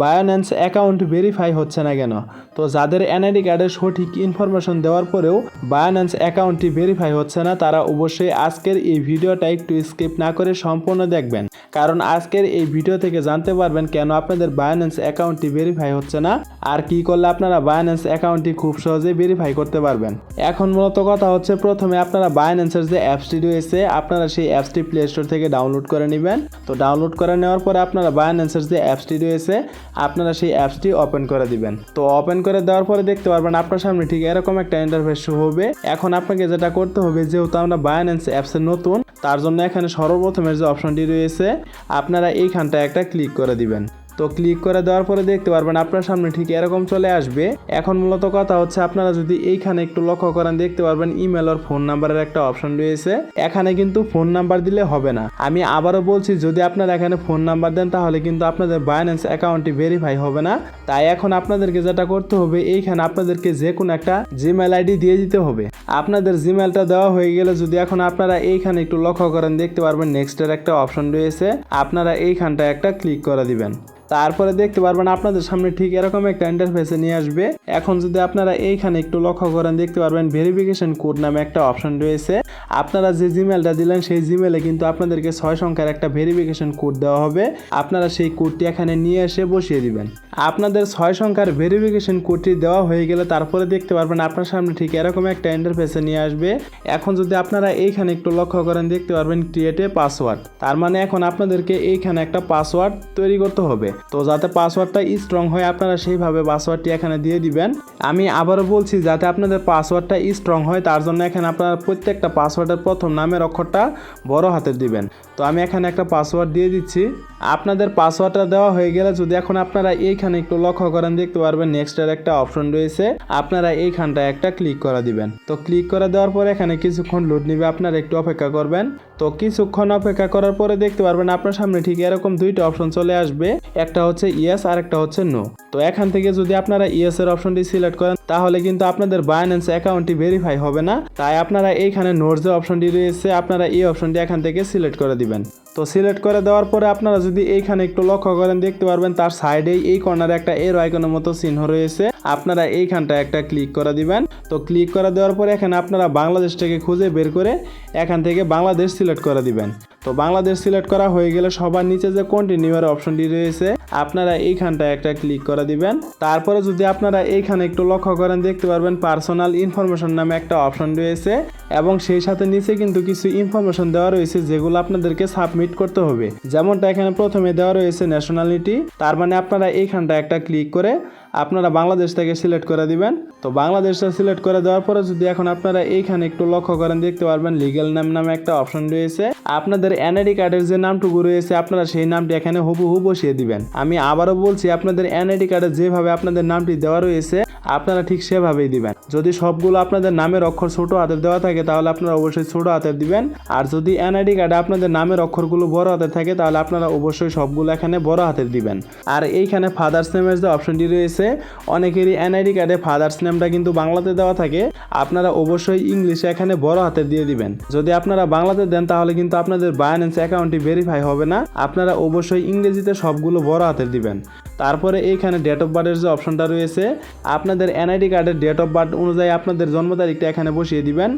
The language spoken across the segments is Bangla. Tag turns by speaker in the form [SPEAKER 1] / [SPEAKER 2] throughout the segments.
[SPEAKER 1] বায়োন্যান্স অ্যাকাউন্ট ভেরিফাই হচ্ছে না কেন? তো যাদের এনআইডি কার্ডের সঠিক ইনফরমেশন দেওয়ার পরেও বায়োন্যান্স অ্যাকাউন্টটি ভেরিফাই হচ্ছে না, তারা অবশ্যই আজকের এই ভিডিওটা একটু স্কিপ না করে সম্পূর্ণ দেখবেন। কারণ আজকের এই ভিডিও থেকে জানতে পারবেন কেন আপনাদের বায়োন্যান্স অ্যাকাউন্টটি ভেরিফাই হচ্ছে না, আর কি করলে আপনারা বায়োন্যান্স অ্যাকাউন্টটি খুব সহজেই ভেরিফাই করতে পারবেন। এখন মূলত কথা হচ্ছে, প্রথমে আপনারা বায়োন্যান্সের যে অ্যাপসটি রয়েছে, আপনারা সেই অ্যাপসটি প্লে স্টোর থেকে ডাউনলোড করে নেবেন। তো ডাউনলোড করে নেওয়ার পরে আপনারা বায়োন্যান্সের যে অ্যাপসটি রয়েছে আপনারা সেই অ্যাপসটি ওপেন করে দিবেন। তো ওপেন করে দেওয়ার পরে দেখতে পারবেন আপনার সামনে ঠিক এরকম একটা ইন্টারফেস হবে। এখন আপনাকে যেটা করতে হবে, যেহেতু আমরা বায়োন্যান্স অ্যাপসের নতুন, তার জন্য এখানে সর্বপ্রথমের যে অপশনটি রয়েছে, আপনারা এইখানটা একটা ক্লিক করে দিবেন। তো ক্লিক করে দেওয়ার পরে দেখতে পারবেন আপনার সামনে ঠিক এরকম চলে আসবে। এখন মূলত কথা হচ্ছে আপনারা যদি এইখানে একটু লক্ষ্য করেন, দেখতে পারবেন ইমেল আর ফোন নাম্বারের একটা অপশন রয়েছে। এখানে কিন্তু ফোন নাম্বার দিলে হবে না। আমি আবারও বলছি, যদি আপনারা এখানে ফোন নাম্বার দেন, তাহলে কিন্তু আপনাদের বায়োন্যান্স অ্যাকাউন্টটি ভেরিফাই হবে না। তাই এখন আপনাদেরকে যেটা করতে হবে, এইখানে আপনাদেরকে যে কোনো একটা জিমেল আইডি দিয়ে দিতে হবে। আপনাদের জিমেলটা দেওয়া হয়ে গেলে যদি এখন আপনারা এইখানে একটু লক্ষ্য করেন, দেখতে পারবেন নেক্সটের একটা অপশন রয়েছে। আপনারা এইখানটা একটা ক্লিক করে দিবেন। তারপরে দেখতে পারবেন আপনাদের সামনে ঠিক এরকম একটা ইন্টারফেসে নিয়ে আসবে। এখন যদি আপনারা এইখানে একটু লক্ষ্য করেন, দেখতে পারবেন ভেরিফিকেশন কোড নামে একটা অপশন রয়েছে। আপনারা যে জিমেলটা দিলেন, সেই জিমেলে কিন্তু আপনাদেরকে ছয় সংখ্যার একটা ভেরিফিকেশন কোড দেওয়া হবে। আপনারা সেই কোডটি এখানে নিয়ে এসে বসিয়ে দিবেন। আপনাদের ছয় সংখ্যার ভেরিফিকেশন কোডটি দেওয়া হয়ে গেলে তারপরে দেখতে পারবেন আপনার সামনে ঠিক এরকম একটা ইন্টারফেসে নিয়ে আসবে। এখন যদি আপনারা এইখানে একটু লক্ষ্য করেন, দেখতে পারবেন ক্রিয়েটে পাসওয়ার্ড তার মানে এখন আপনাদেরকে এইখানে একটা পাসওয়ার্ড তৈরি করতে হবে। তো যাতে পাসওয়ার্ডটা স্ট্রং হয়, আপনারা সেইভাবে পাসওয়ার্ডটি এখানে দিয়ে দিবেন। আমি আবারও বলছি, যাতে আপনাদের পাসওয়ার্ডটা স্ট্রং হয়, তার জন্য এখানে আপনারা প্রত্যেকটা পাসওয়ার্ডের প্রথম নামের অক্ষরটা বড় হাতে দিবেন। তো আমি এখানে একটা পাসওয়ার্ড দিয়ে দিচ্ছি। আপনাদের পাসওয়ার্ডটা দেওয়া হয়ে গেলে যদি এখন আপনারা এইখানে একটু লক্ষ্য করেন, দেখতে পারবেন নেক্সটের একটা অপশন রয়েছে। আপনারা এইখানটা একটা ক্লিক করে দিবেন। তো ক্লিক করে দেওয়ার পরে এখানে কিছুক্ষণ লোড নিবে, আপনারা একটু অপেক্ষা করবেন। তো কিছুক্ষণ অপেক্ষা করার পরে দেখতে পারবেন আপনার সামনে ঠিক এরকম দুইটা অপশন চলে আসবে। একটা হচ্ছে ইয়েস আর একটা হচ্ছে নো তো এখান থেকে যদি আপনারা ইয়েস এর অপশনটি সিলেক্ট করেন, তাহলে কিন্তু আপনাদের বায়োন্যান্স অ্যাকাউন্টটি ভেরিফাই হবে না। তাই আপনারা এইখানে নোট যে অপশনটি রয়েছে, আপনারা এই অপশনটি এখান থেকে সিলেক্ট করে দিবেন। তো সিলেক্ট করে দেওয়ার পরে আপনারা যদি এইখানে একটু লক্ষ্য করেন, দেখতে পারবেন তার সাইডে এই কর্নারে একটা এর আইকনের মতো চিহ্ন রয়েছে। আপনারা এইখানটা একটা ক্লিক করে দিবেন। তো ক্লিক করে দেওয়ার পরে এখানে আপনারা বাংলাদেশটাকে খুঁজে বের করে এখান থেকে বাংলাদেশ সিলেক্ট করে দিবেন। তো বাংলাদেশ সিলেক্ট করা হয়ে গেলে সবার নিচে যে কন্টিনিউ এর অপশনটি রয়েছে, আপনারা এইখানটা একটা ক্লিক করে দিবেন। তারপরে যদি আপনারা এইখানে একটু লক্ষ্য করেন, দেখতে পারবেন পার্সোনাল ইনফরমেশন নামে একটা অপশন রয়েছে এবং সেই সাথে নিচে কিন্তু কিছু ইনফরমেশন দেওয়া রয়েছে যেগুলো আপনাদেরকে সাবমিট করতে হবে। যেমনটা এখানে প্রথমে দেওয়া রয়েছে ন্যাশনালিটি তার মানে আপনারা এইখানটা একটা ক্লিক করে আপনারা বাংলাদেশ থেকে সিলেক্ট করে দিবেন। তো বাংলাদেশটা সিলেক্ট করে দেওয়ার পরে যদি এখন আপনারা এইখানে একটু লক্ষ্য করেন, দেখতে পারবেন লিগেল নাম নামে একটা অপশন রয়েছে। আপনাদের এনআইডি কার্ডের যে নামটুকু রয়েছে, আপনারা সেই নামটি এখানে হুবহু বসিয়ে দিবেন। আমি আবারও বলছি, আপনাদের এনআইডি কার্ডে যেভাবে আপনাদের নামটি দেওয়া রয়েছে, আপনারা ঠিক সেভাবেই দিবেন। যদি সবগুলো আপনাদের নামের অক্ষর ছোট হাতের দেওয়া থাকে, তাহলে আপনারা অবশ্যই ছোট হাতের দিবেন। আর যদি এনআইডি কার্ডে আপনাদের নামের অক্ষরগুলো বড় হাতের থাকে, তাহলে আপনারা অবশ্যই সবগুলো এখানে বড় হাতের দিবেন। আর এইখানে ফাদার্স নেমের যে অপশনটি রয়েছে অনেকেরই এনআইডি কার্ডে ফাদার্স নেমটা কিন্তু বাংলাতে দেওয়া থাকে। আপনারা অবশ্যই ইংলিশে এখানে বড় হাতের দিয়ে দিবেন। যদি আপনারা বাংলাতে দেন, তাহলে কিন্তু আপনাদের বায়ান্স অ্যাকাউন্টটি ভেরিফাই হবে না। আপনারা অবশ্যই ইংরেজিতে সবগুলো বড় হাতের দিবেন। তারপরে এইখানে ডেট অফ বার্থের যে অপশনটা রয়েছে, আপনাদের এনআইডি কার্ডের ডেট অফ বার্থ অনুযায়ী আপনাদের জন্ম তারিখটা এখানে বসিয়ে দিবেন।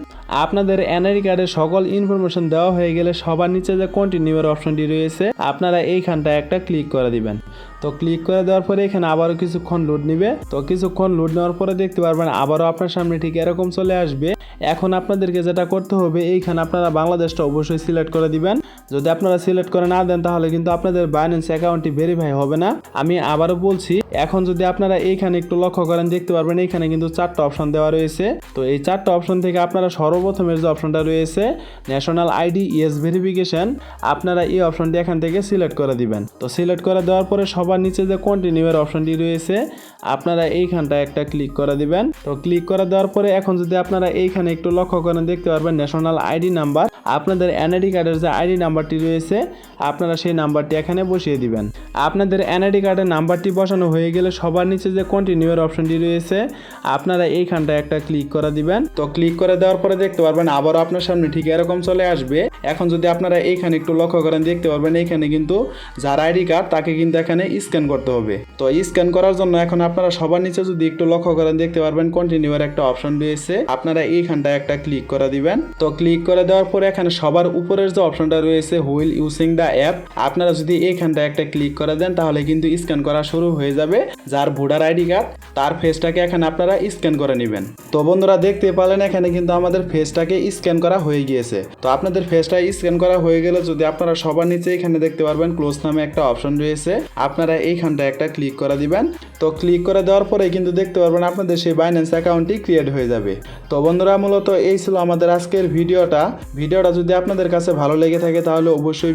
[SPEAKER 1] আপনাদের এনআইডি কার্ডের সকল ইনফরমেশন দেওয়া হয়ে গেলে সবার নিচে যে কন্টিনিউ এর অপশনটি রয়েছে, আপনারা এইখানটা একটা ক্লিক করে দিবেন। তো ক্লিক করে দেওয়ার পরে এখানে আবারও কিছুক্ষণ লোড নিবে। তো কিছুক্ষণ লোড নেওয়ার পরে দেখতে পারবেন আবারও আপনার সামনে ঠিক এরকম চলে আসবে। এখন আপনাদেরকে যেটা করতে হবে, এইখানে আপনারা বাংলাদেশটা অবশ্যই সিলেক্ট করে দিবেন। যদি আপনারা সিলেক্ট করে না দেন, তাহলে কিন্তু আপনাদের বাইন্যান্স অ্যাকাউন্টটি ভেরিফাই হবে না। আমি আবারও বলছি, এখন যদি আপনারা এইখানে একটু লক্ষ্য করেন, দেখতে পারবেন এইখানে কিন্তু চারটা অপশন দেওয়া রয়েছে। তো এই চারটা অপশন থেকে আপনারা সর্বপ্রথমের যে অপশনটা রয়েছে ন্যাশনাল আইডি ইএস ভেরিফিকেশন আপনারা এই অপশনটি এখান থেকে সিলেক্ট করে দিবেন। তো সিলেক্ট করে দেওয়ার পরে সবার নিচে যে কন্টিনিউ এর অপশনটি রয়েছে, আপনারা এইখানটা একটা ক্লিক করে দিবেন। তো ক্লিক করে দেওয়ার পরে এখন যদি আপনারা এইখানে একটু লক্ষ্য করেন, দেখতে পারবেন ন্যাশনাল আইডি নাম্বার আপনাদের এনআইডি কার্ডের যে আইডি নাম্বারটি রয়েছে আপনারা সেই নাম্বারটি এখানে বসিয়ে দিবেন। আপনাদের এনআইডি কার্ডের নাম্বারটি বসানো হয়ে গেলে সবার নিচে যে কন্টিনিউয়ের অপশনটি রয়েছে, আপনারা এইখানটায় একটা ক্লিক করে দিবেন। তো ক্লিক করে দেওয়ার পরে দেখতে পারবেন আবারও আপনার সামনে ঠিক এরকম চলে আসবে। এখন যদি আপনারা এইখানে একটু লক্ষ্য করেন, দেখতে পারবেন এইখানে কিন্তু যার আইডি কার্ড, তাকে কিন্তু এখানে স্ক্যান করতে হবে। তো স্ক্যান করার জন্য এখন আপনারা সবার নিচে যদি একটু লক্ষ্য করেন, দেখতে পারবেন কন্টিনিউয়ার একটা অপশন রয়েছে। আপনারা এইখানটায় একটা ক্লিক করে দিবেন। তো ক্লিক করে দেওয়ার পরে এখানে সবার উপরের যে অপশনটা রয়েছে হুইল ইউজিং দ্য অ্যাপ আপনারা যদি এইখানটায় একটা ক্লিক করে দেন, তাহলে কিন্তু স্ক্যান করা শুরু হয়ে যাবে। যার ভোটার আইডি কার্ড তার ফেসটাকে এখানে আপনারা স্ক্যান করে নেবেন। তো বন্ধুরা, দেখতে পেলেন এখানে কিন্তু আমাদের ফেসটাকে স্ক্যান করা হয়ে গিয়েছে। তো আপনাদের ফেসটা স্ক্যান করা হয়ে গেলে যদি আপনারা সবার নিচে এখানে দেখতে পারবেন ক্লোজ নামে একটা অপশন রয়েছে। আপনারা এইখানটায় একটা ক্লিক করে দিবেন। তো ক্লিক করে দেওয়ার পরে কিন্তু দেখতে পারবেন, আপনাদের সেই বাইন্যান্স অ্যাকাউন্টটি ক্রিয়েট হয়ে যাবে। তো বন্ধুরা, মূলত এই ছিল আমাদের আজকের ভিডিওটা। ভিডিওটা যদি আপনাদের কাছে ভালো লেগে থাকে, তাহলে অবশ্যই